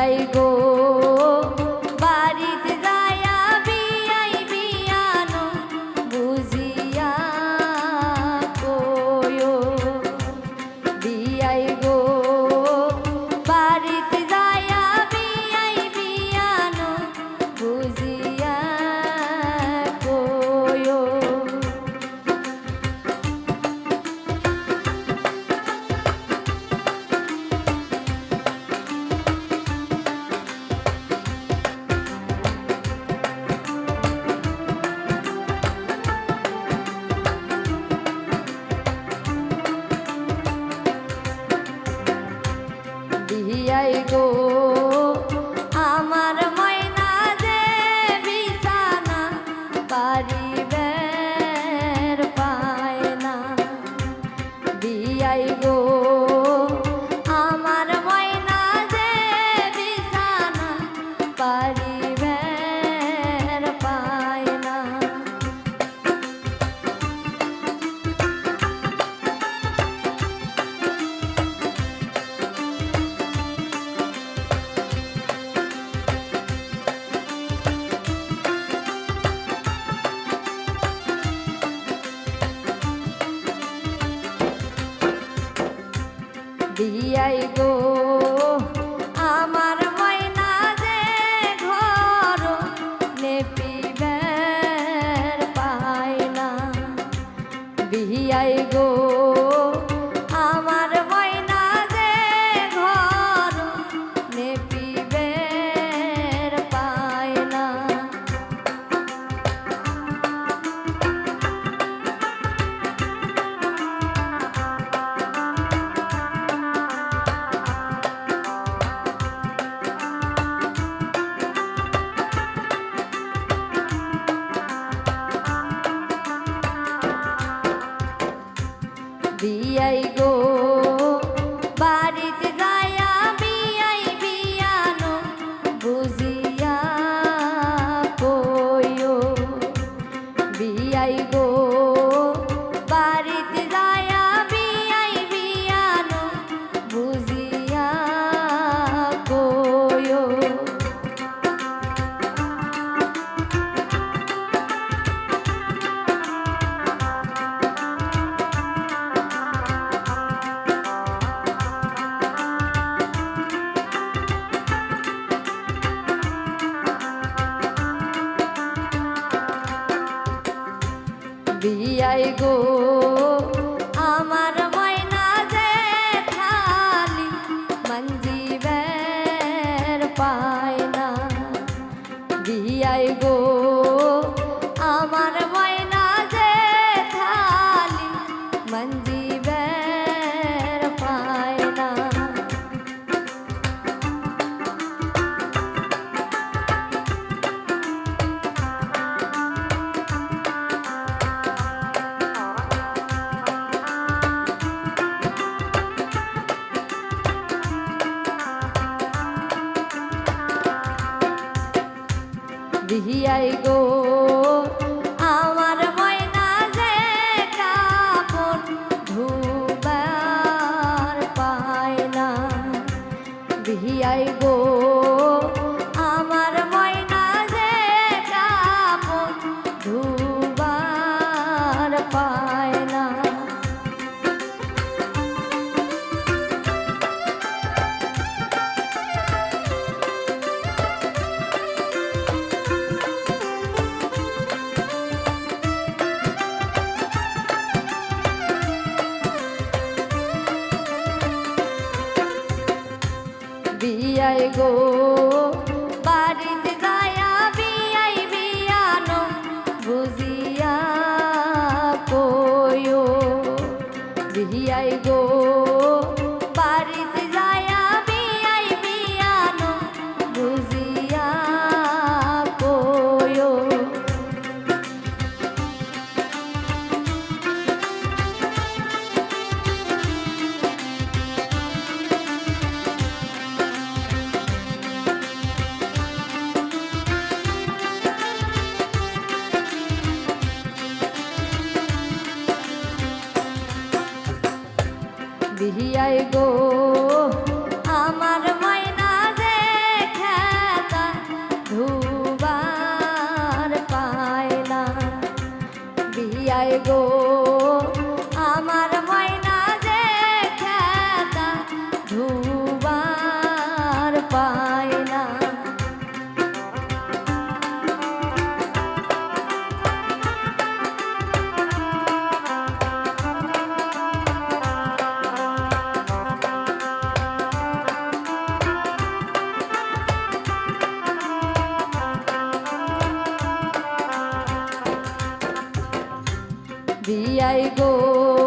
যাই গো। যাই গো। দিয়াই গো আমার ময়না যে থালি মঞ্জিবের পা দিহিয়াই গো আমার ময়না যে কাপন ধুবার পায় না। দিহিয়াই গো যায় গো। বাড়িতে যায়া বিয়াই বিয়ানো বুঝিয়া কয়ো বিয়াই গো। বিহিয়াই গো। বিয়াই গো।